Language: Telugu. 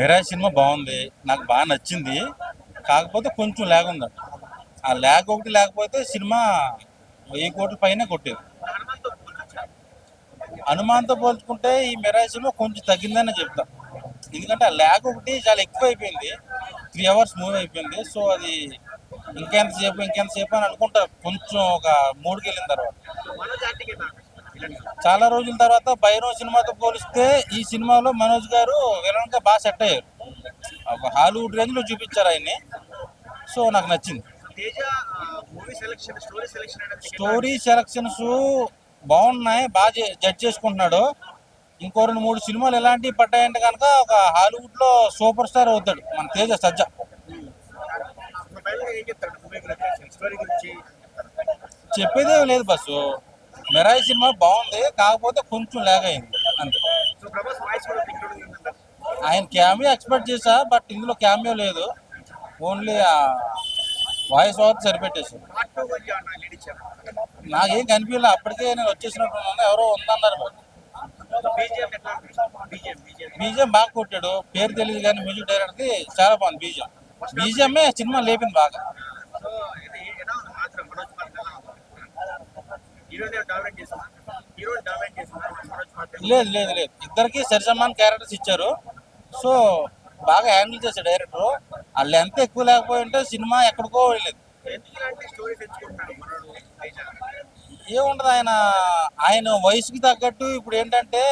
మిరాజ్ సినిమా బాగుంది. నాకు బాగా నచ్చింది. కాకపోతే కొంచెం ల్యాగ్ ఉంది. ఆ ల్యాగ్ ఒకటి లేకపోతే సినిమా వెయ్యి కోట్ల పైన కొట్టేది. హనుమాన్తో పోల్చుకుంటే ఈ మిరాజ్ సినిమా కొంచెం తగ్గిందని చెప్తా. ఎందుకంటే ఆ ల్యాగ్ ఒకటి చాలా ఎక్కువ అయిపోయింది త్రీ అవర్స్ మూవ్ అయిపోయింది. సో అది ఇంకెంతసేపు ఇంకెంతసేపు అని అనుకుంటా. కొంచెం ఒక మూడుకి వెళ్ళిన తర్వాత. చాలా రోజుల తర్వాత భైరవ్ సినిమాతో పోలిస్తే ఈ సినిమాలో మనోజ్ గారు విలన్గా బాగా సెట్ అయ్యారు. ఒక హాలీవుడ్ రేంజ్లో చూపించారు ఆయన్ని. సో నాకు నచ్చింది. స్టోరీ సెలక్షన్స్ బాగున్నాయి బాగా జడ్జ్ చేసుకుంటున్నాడు. ఇంకో రెండు మూడు సినిమాలు ఎలాంటివి పడ్డాయంటే కనుక ఒక హాలీవుడ్లో సూపర్ స్టార్ అవుతాడు మన తేజ సజ్జ. చెప్పేదే లేదు బస్సు. మెరాయి సినిమా బాగుంది కాకపోతే కొంచెం లాగ్ అయింది. అంతే ఆయన క్యామియో ఎక్స్పెక్ట్ చేశా బట్ ఇందులో క్యామియో లేదు. ఓన్లీ వాయిస్ ఓవర్ సరిపెట్టేసారు ఇచ్చారు నాకేం కనిపించలే అప్పటికే నేను వచ్చేసినట్టున్నాను ఎవరో ఉందన్నారు బీజిఎం బాగా కొట్టాడు పేరు తెలియదు కానీ మ్యూజిక్ డైరెక్టర్ది చాలా బాగుంది బీజిఎం. బీజిఎంఏ సినిమా లేపింది బాగా. లేదు లేదు లేదు. ఇద్దరికి సరిసమాన్ క్యారెక్టర్స్ ఇచ్చారు. సో బాగా హ్యాండిల్ చేశాడు డైరెక్టర్ వాళ్ళు ఎంత ఎక్కువ లేకపోయి ఉంటే సినిమా ఎక్కడికో వెళ్ళేది. తేజ ఏముండదు ఆయన ఆయన వయసుకి తగ్గట్టు ఇప్పుడు ఏంటంటే